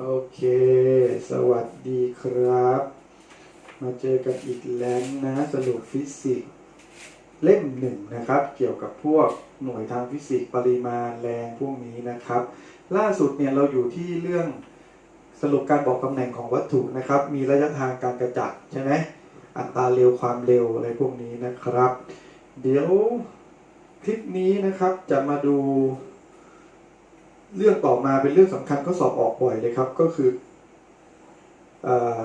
โอเค สวัสดีครับ มาเจอกันอีกแล้วนะสรุปฟิสิกส์เล่มหนึ่งนะครับ เกี่ยวกับพวกหน่วยทางฟิสิกส์ปริมาณแรงพวกนี้นะครับ ล่าสุดเนี่ยเราอยู่ที่เรื่องสรุปการบอกตำแหน่งของวัตถุนะครับ มีระยะทางการกระจัดใช่ไหมอัตราเร็วความเร็วอะไรพวกนี้นะครับ เดี๋ยวคลิปนี้นะครับจะมาดู เรื่องต่อมาเป็นเรื่องสำคัญก็สอบออกบ่อยเลยครับ ก็คือเออ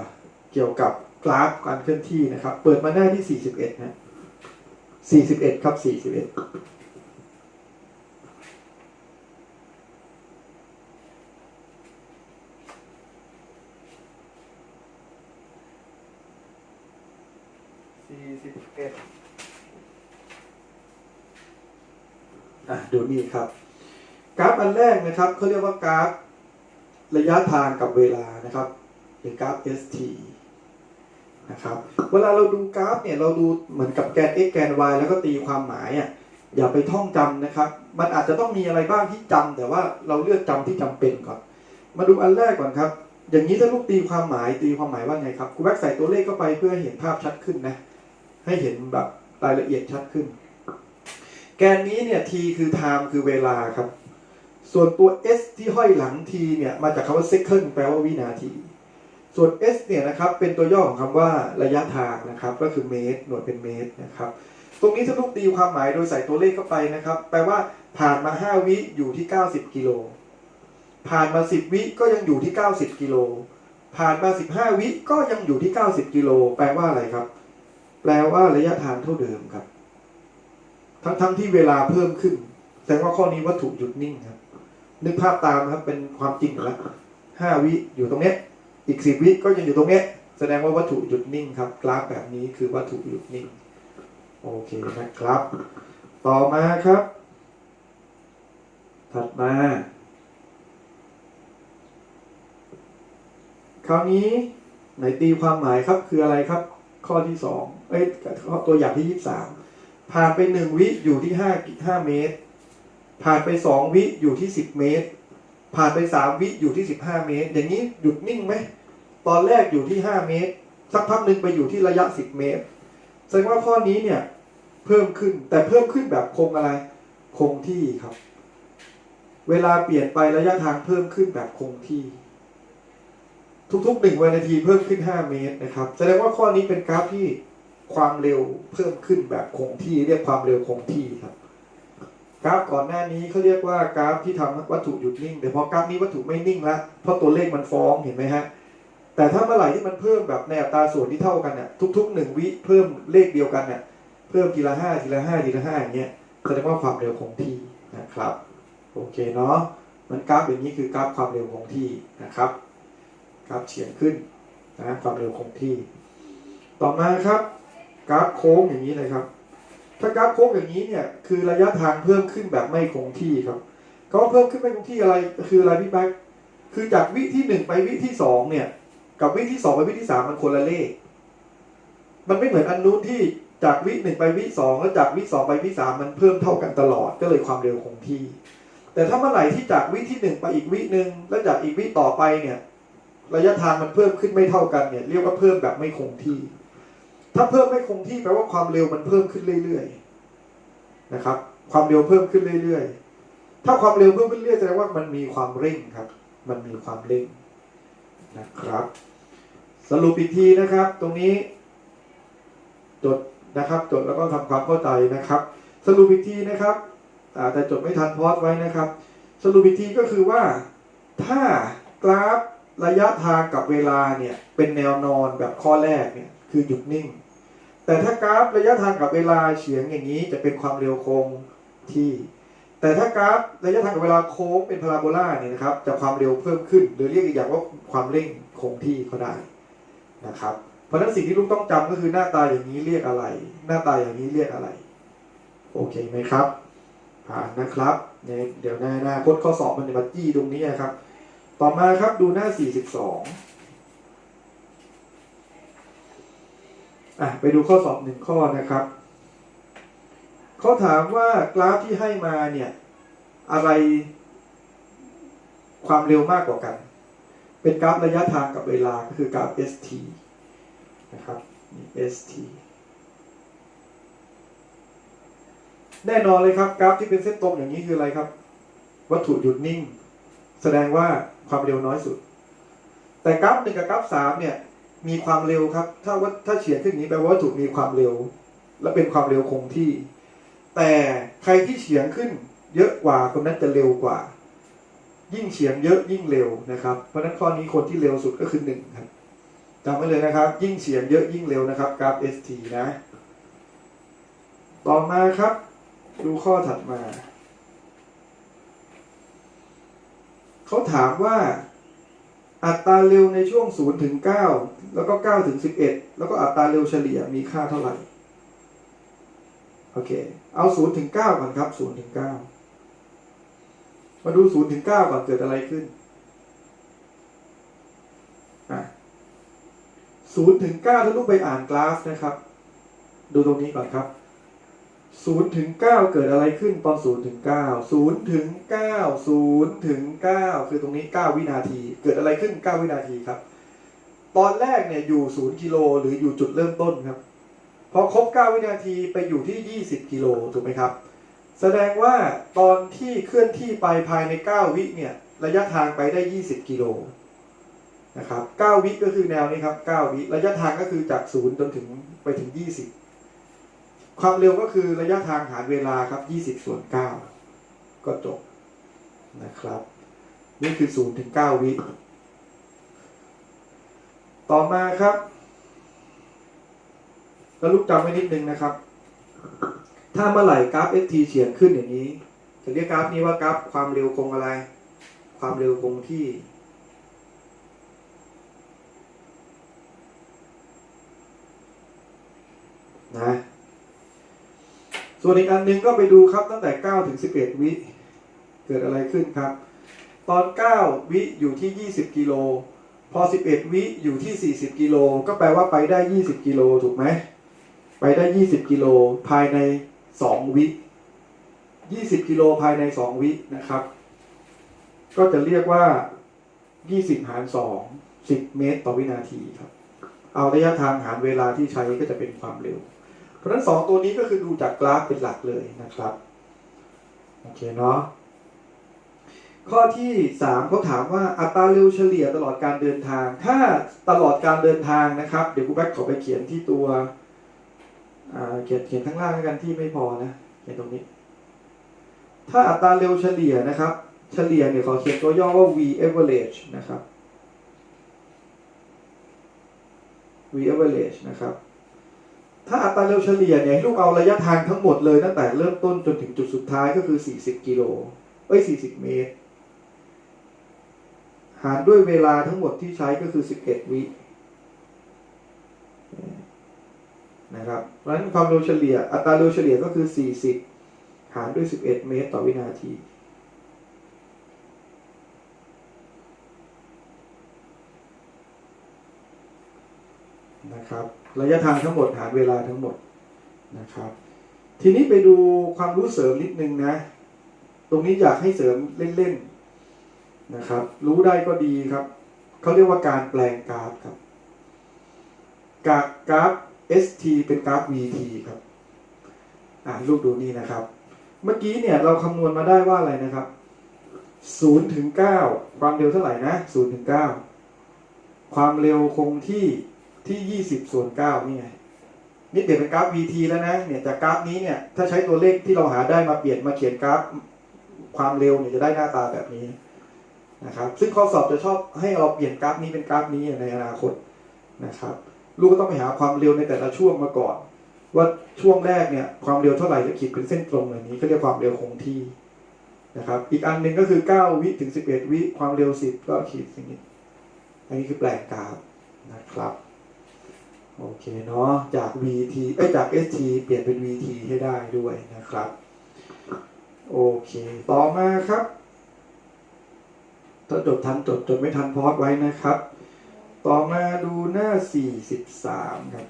เกี่ยวกับกราฟการเคลื่อนที่นะครับ เปิดมาหน้าที่ 41นะ41 ครับ 41 41อะดูนี่ครับ กราฟอันแรกนะครับเขาเรียกว่ากราฟระยะทางกับเวลานะครับหรือกราฟ ST นะครับเวลาเราดูกราฟเนี่ยเราดูเหมือนกับแกน x แกน y แล้วก็ตีความหมายอะอย่าไปท่องจำนะครับ มันอาจจะต้องมีอะไรบ้างที่จำแต่ว่าเราเลือกจำที่จำเป็นก่อน มาดูอันแรกก่อนครับ อย่างนี้ถ้าลูกตีความหมายตีความหมายว่าไงครับครูแบ็กใส่ตัวเลขเข้าไปเพื่อเห็นภาพชัดขึ้นนะ ให้เห็นแบบรายละเอียดชัดขึ้น แกนนี้เนี่ย t คือ time คือเวลาครับ ส่วนตัว s ที่ห้อยหลัง t เนี่ยมาจากคำว่า second แปลว่าวินาที ส่วน s เนี่ยนะครับเป็นตัวย่อของคำว่าระยะทางนะครับ ก็คือเมตร หน่วยเป็นเมตรนะครับ ตรงนี้ถ้าลูกตีความหมายโดยใส่ตัวเลขเข้าไปนะครับ แปลว่าผ่านมา 5 วิอยู่ที่ 90 กิโล ผ่านมา 10 วิก็ยังอยู่ที่ 90 กิโล ผ่านมา 15 วิก็ยังอยู่ที่ 90 กิโล แปลว่าอะไรครับ แปลว่าระยะทางเท่าเดิมครับ ทั้งทั้งที่เวลาเพิ่มขึ้น แสดงว่าข้อนี้วัตถุหยุดนิ่งครับ นึกภาพตามนะครับเป็นความจริงอยู่แล้วห้าวิอยู่ตรงเนี้ยอีกสิบวิก็ยังอยู่ตรงเนี้ยแสดงว่าวัตถุหยุดนิ่งครับ กราฟแบบนี้คือวัตถุหยุดนิ่ง โอเคนะครับ ต่อมาครับ ถัดมาคราวนี้ไหนตีความหมายครับคืออะไรครับ ข้อที่สองเอ้ยข้อตัวอย่างที่ยี่สามผ่านไปหนึ่งวิอยู่ที่ห้าห้าเมตร ผ่านไปสองวิอยู่ที่สิบเมตร ผ่านไปสามวิอยู่ที่สิบห้าเมตร อย่างนี้หยุดนิ่งไหมตอนแรกอยู่ที่ห้าเมตร สักพักหนึ่งไปอยู่ที่ระยะสิบเมตรแสดงว่าข้อนี้เนี่ย เพิ่มขึ้นแต่เพิ่มขึ้นแบบคงอะไร คงที่ครับ เวลาเปลี่ยนไประยะทางเพิ่มขึ้นแบบคงที่ ทุกๆหนึ่งวินาทีเพิ่มขึ้น5เมตรนะครับ แสดงว่าข้อนี้เป็นกราฟที่ความเร็วเพิ่มขึ้นแบบคงที่ เรียกความเร็วคงที่ครับ กราฟก่อนหน้านี้เขาเรียกว่ากราฟที่ทำวัตถุหยุดนิ่ง แต่พอกราฟนี้วัตถุไม่นิ่งแล้วเพราะตัวเลขมันฟ้องเห็นไหมฮะแต่ถ้าเมื่อไหร่ที่มันเพิ่มแบบในอัตราส่วนที่เท่ากันเนี่ยทุกๆหนึ่งวิเพิ่มเลขเดียวกันเนี่ยเพิ่มทีละห้าทีละห้าทีละห้าอย่างเงี้ยแสดงว่าความเร็วคงที่นะครับโอเคเนาะมันกราฟอย่างนี้คือกราฟความเร็วคงที่นะครับกราฟเฉียงขึ้นนะความเร็วคงที่ ต่อมาครับกราฟโค้งอย่างนี้เลยครับ ถ้ากราฟโค้งอย่างนี้เนี่ยคือระยะทางเพิ่มขึ้นแบบไม่คงที่ครับเขาเพิ่มขึ้นไม่คงที่อะไรคืออะไรพี่แบ๊กคือจากวิที่หนึ่งไปวิที่สองเนี่ย กับวิที่สองไปวิที่สามมันคนละเลข มันไม่เหมือนอันนู้นที่จากวิหนึ่งไปวิสองแล้วจากวิสองไปวิสามมันเพิ่มเท่ากันตลอดก็เลยความเร็วคงที่ แต่ถ้าเมื่อไหร่ที่จากวิที่หนึ่งไปอีกวิหนึ่งแล้วจากอีกวิต่อไปเนี่ย ระยะทางมันเพิ่มขึ้นไม่เท่ากันเนี่ย เรียกว่าเพิ่มแบบไม่คงที่ ถ้าเพิ่มไม่คงที่แปลว่าความเร็วมันเพิ่มขึ้นเรื่อยๆนะครับ ความเร็วเพิ่มขึ้นเรื่อยๆ ถ้าความเร็วเพิ่มขึ้นเรื่อยแสดงว่ามันมีความเร่งครับ มันมีความเร่งนะครับ สรุปอีกทีนะครับ ตรงนี้จดนะครับจดแล้วก็ทำความเข้าใจนะครับ สรุปอีกทีนะครับอแต่จดไม่ทันพอดไว้นะครับ สรุปอีกทีก็คือว่าถ้ากราฟระยะทางกับเวลาเนี่ยเป็นแนวนอนแบบข้อแรกเนี่ย คือหยุดนิ่ง แต่ถ้ากราฟระยะทางกับเวลาเฉียงอย่างนี้จะเป็นความเร็วคงที่ แต่ถ้ากราฟระยะทางกับเวลาโค้งเป็นพาราโบลาเนี่ยนะครับ จะความเร็วเพิ่มขึ้น หรือเรียกอีกอย่างว่าความเร่งคงที่ก็ได้นะครับ เพราะฉะนั้นสิ่งที่ลูกต้องจำก็คือหน้าตาอย่างนี้เรียกอะไร หน้าตาอย่างนี้เรียกอะไร โอเคไหมครับผ่านนะครับในเดี๋ยวในอนาคตข้อสอบมันจะมาจี้ตรงนี้นะครับ ต่อมาครับดูหน้า 42 อะไปดูข้อสอบหนึ่งข้อนะครับเขาถามว่ากราฟที่ให้มาเนี่ย อะไรความเร็วมากกว่ากัน เป็นกราฟระยะทางกับเวลาก็คือกราฟ st นะครับนี่ st แน่นอนเลยครับ กราฟที่เป็นเส้นตรงอย่างนี้คืออะไรครับ วัตถุหยุดนิ่ง แสดงว่าความเร็วน้อยสุด แต่กราฟหนึ่งกับกราฟสามเนี่ย มีความเร็วครับ ถ้าว่าถ้าเฉียงขึ้นนี้แปลว่าวัตถุมีความเร็ว และเป็นความเร็วคงที่ แต่ใครที่เฉียงขึ้น เยอะกว่าคนนั้นจะเร็วกว่า ยิ่งเฉียงเยอะยิ่งเร็วนะครับ เพราะฉะนั้นข้อนี้คนที่เร็วสุดก็คือหนึ่งครับจำไว้เลยนะครับ ยิ่งเฉียงเยอะยิ่งเร็วนะครับกราฟ st นะ ต่อมาครับ ดูข้อถัดมา เขาถามว่า อัตราเร็วในช่วง0ถึง9แล้วก็9ถึง11 แล้วก็อัตราเร็วเฉลี่ยมีค่าเท่าไหร่ โอเค เอา0ถึง9ก่อนครับ0ถึง9มาดู0ถึง9ก่อนเกิดอะไรขึ้นอะ0ถึง9ถ้าลูกไปอ่านกราฟนะครับ ดูตรงนี้ก่อนครับ 0ถึง9เกิดอะไรขึ้นตอน0ถึง9 0ถึง9 0ถึง9คือตรงนี้9วินาที เกิดอะไรขึ้น9วินาทีครับ ตอนแรกเนี่ยอยู่0กิโลหรืออยู่จุดเริ่มต้นครับ พอครบ9วินาทีไปอยู่ที่20กิโลถูกไหมครับ แสดงว่าตอนที่เคลื่อนที่ไปภายใน9วิเนี่ย ระยะทางไปได้20กิโลนะครับ9วิก็คือแนวนี้ครับ9วิระยะทางก็คือจาก0จนถึงไปถึง20 ความเร็วก็คือระยะทางหารเวลาครับ 20 ส่วน 9 ก็จบนะครับ นี่คือ 0 ถึง 9 วิ ต่อมาครับ แล้วลูกจำไว้นิดนึงนะครับ ถ้าเมื่อไหร่กราฟ ft เฉียงขึ้นอย่างนี้ จะเรียกกราฟนี้ว่ากราฟความเร็วคงอะไร ความเร็วคงที่ นะ ส่วนอีกอันหนึงก็ไปดูครับตั้งแต่ 9 ถึง 11 วิเกิดอะไรขึ้นครับ ตอน 9 วิอยู่ที่ 20 กิโล พอ 11 วิอยู่ที่ 40 กิโล ก็แปลว่าไปได้ 20 กิโลถูกไหม ไปได้ 20 กิโลภายใน 2 วิ 20 กิโลภายใน 2 วินะครับ ก็จะเรียกว่า 20 หาร 2 10 เมตรต่อวินาทีครับ เอาระยะทางหารเวลาที่ใช้ก็จะเป็นความเร็ว ราะฉะนั้นสองตัวนี้ก็คือดูจากกราฟเป็นหลักเลยนะครับ โอเคเนาะข้อที่สามเขาถามว่าอัตราเร็วเฉลี่ยตลอดการเดินทาง ถ้าตลอดการเดินทางนะครับ เดี๋ยวครูแบ็คขอไปเขียนที่ตัวเขียนเขียนข้างล่างแล้วกันที่ไม่พอนะเขียนตรงนี้ ถ้าอัตราเร็วเฉลี่ยนะครับ เฉลี่ยเนี่ยขอเขียนตัวย่อว่า v average นะครับ v average นะครับ ถ้าอัตราเร็วเฉลี่ยเนี่ยให้ลูกเอาระยะทางทั้งหมดเลยตั้งแต่เริ่มต้นจนถึงจุดสุดท้ายก็คือ 40 กิโลเอ้ย 40 เมตร หารด้วยเวลาทั้งหมดที่ใช้ก็คือ 11 วินะครับเพราะฉะนั้นความเร็วเฉลี่ยอัตราเร็วเฉลี่ยก็คือ 40 หารด้วย 11 เมตร ต่อวินาที นะครับ ระยะทางทั้งหมดหารเวลาทั้งหมดนะครับ ทีนี้ไปดูความรู้เสริมนิดนึงนะ ตรงนี้อยากให้เสริมเล่นๆนะครับ รู้ได้ก็ดีครับเขาเรียกว่าการแปลงกราฟครับกราฟกราฟ st เป็นกราฟ vt ครับอ่านรูปดูนี่นะครับ เมื่อกี้เนี่ยเราคำนวณมาได้ว่าอะไรนะครับ0ถึง9ความเร็วเท่าไหร่นะ0ถึง9ความเร็วคงที่ ที่20ส่วน9นี่ไงนี่เปลี่ยนเป็นกราฟ vt แล้วนะเนี่ยจากกราฟนี้เนี่ยถ้าใช้ตัวเลขที่เราหาได้มาเปลี่ยนมาเขียนกราฟความเร็วเนี่ยจะได้หน้าตาแบบนี้นะครับซึ่งข้อสอบจะชอบให้เราเปลี่ยนกราฟนี้เป็นกราฟนี้ในอนาคตนะครับ ลูกก็ต้องไปหาความเร็วในแต่ละช่วงมาก่อน ว่าช่วงแรกเนี่ยความเร็วเท่าไหร่จะขีดเป็นเส้นตรงแบบนี้ก็เรียกความเร็วคงที่นะครับอีกอันหนึ่งก็คือ 9 วิถึง 11 วิความเร็ว 10 ก็ขีดอย่างนี้ อันนี้คือแปลงกราฟนะครับ โอเคเนาะจาก VT เอ้ยจาก ST เปลี่ยนเป็น VT ให้ได้ด้วยนะครับ โอเค ต่อมาครับถ้าจดทันจดจดไม่ทันพอดไว้นะครับ ต่อมาดูหน้า 43 ครับ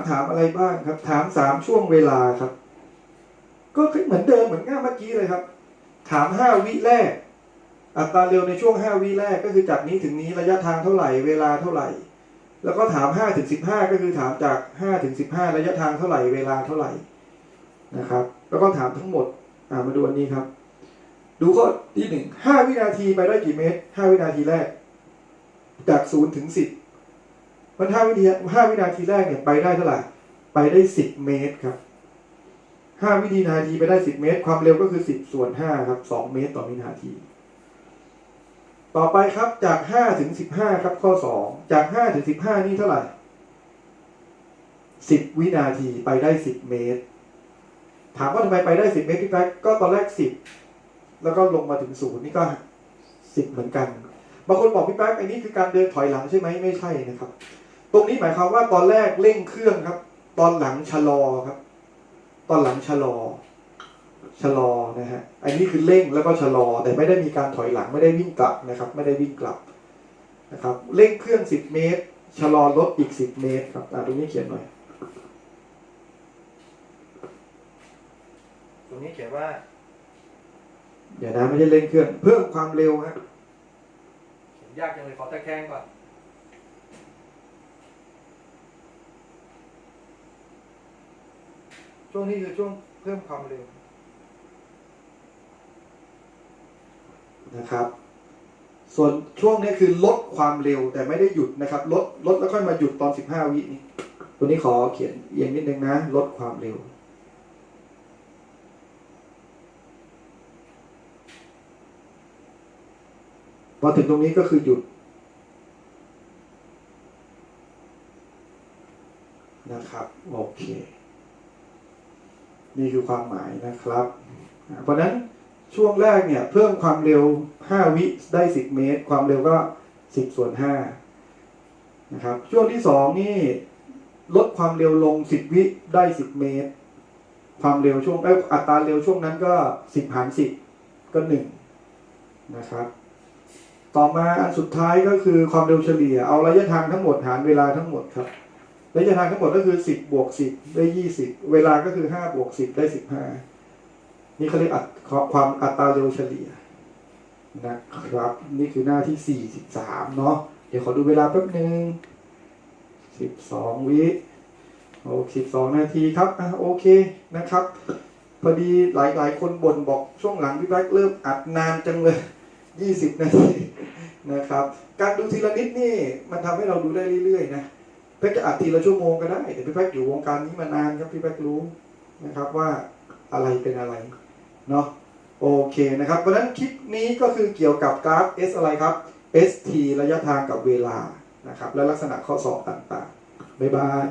43 ถามอะไรบ้างครับ ถาม 3 ช่วงเวลาครับ ก็เหมือนเดิมเหมือนง่ายเมื่อกี้เลยครับ ถาม 5 วิแรก อัตราเร็วในช่วง 5 วิแรกก็คือจากนี้ถึงนี้ระยะทางเท่าไหร่เวลาเท่าไหร่ แล้วก็ถาม5ถึง15 ก็คือถามจาก5ถึง15 ระยะทางเท่าไหร่เวลาเท่าไหร่นะครับ แล้วก็ถามทั้งหมดมาดูอันนี้ครับ ดูข้อที่หนึ่งห้าวินาทีไปได้กี่เมตรห้าวินาทีแรก จากศูนย์ถึงสิบมันห้าวินาทีห้าวินาทีแรกเนี่ยไปได้เท่าไหร่ไปได้สิบเมตรครับห้าวินาทีไปได้สิบเมตร ความเร็วก็คือสิบส่วนห้าครับสองเมตรต่อวินาที ต่อไปครับจากห้าถึงสิบห้าครับข้อสองจากห้าถึงสิบห้านี่เท่าไหร่สิบวินาทีไปได้สิบเมตร ถามว่าทำไมไปได้สิบเมตรพี่แป๊กก็ตอนแรกสิบแล้วก็ลงมาถึงศูนย์นี่ก็สิบเหมือนกันบางคนบอกพี่แป๊กไอ้นี่คือการเดินถอยหลังใช่ไหมไม่ใช่นะครับ ตรงนี้หมายความว่าตอนแรกเร่งเครื่องครับ ตอนหลังชะลอครับ ตอนหลังชะลอ ชะลอนะฮะอันนี้คือเร่งแล้วก็ชะลอ แต่ไม่ได้มีการถอยหลังไม่ได้วิ่งกลับนะครับ ไม่ได้วิ่งกลับนะครับเร่งเครื่องสิบเมตร ชะลอรถอีกสิบเมตรครับอ่าตรงนี้เขียนหน่อยตรงนี้เขียนว่า เดี๋ยวนะไม่ใช่เร่งเครื่อง เพิ่มความเร็วฮะเขียนยากจังเลยขอตะแคงก่อนช่วงนี้คือช่วงเพิ่มความเร็ว นะครับ ส่วนช่วงนี้คือลดความเร็วแต่ไม่ได้หยุดนะครับ ลดลดแล้วค่อยมาหยุดตอน 15 วินี้ตัวนี้ขอเขียนเอียงนิดนึงนะ ลดความเร็วพอถึงตรงนี้ก็คือหยุดนะครับโอเค นี่คือความหมายนะครับ เพราะนั้น ช่วงแรกเนี่ยเพิ่มความเร็ว 5 วิได้ 10 เมตร ความเร็วก็ 10 ส่วน5นะครับช่วงที่ 2 นี่ลดความเร็วลง 10 วิได้ 10 เมตร ความเร็วช่วงเอ้อัตราเร็วช่วงนั้นก็ 10 หาร 10 ก็ 1 นะครับ ต่อมาอันสุดท้ายก็คือความเร็วเฉลี่ย เอาระยะทางทั้งหมดหารเวลาทั้งหมดครับระยะทางทั้งหมดก็คือ 10 บวก 10 ได้ 20 เวลาก็คือ 5 บวก 10 ได้ 15 นี่เขาเรียกอัตความอัตราเร็วเฉลี่ยนะครับ นี่คือหน้าที่ 43 เนาะเดี๋ยวขอดูเวลาแป๊บหนึ่ง12 วิโอเค12 นาทีครับอะโอเคนะครับ พอดีหลายหลายคนบ่นบอกช่วงหลังพี่แบ๊กเริ่มอัดนานจังเลย 20 นาทีนะครับ การดูทีละนิดนี่มันทำให้เราดูได้เรื่อยๆนะเพ็กจะอัดทีละชั่วโมงก็ได้แต่พี่แพ็กอยู่วงการนี้มานานครับพี่แพ็กรู้นะครับว่าอะไรเป็นอะไร เนาะโอเคนะครับเพราะฉะนั้นคลิปนี้ก็คือเกี่ยวกับกราฟ S อะไรครับ ST ระยะทางกับเวลานะครับและลักษณะข้อสอบต่างๆ บ๊ายบาย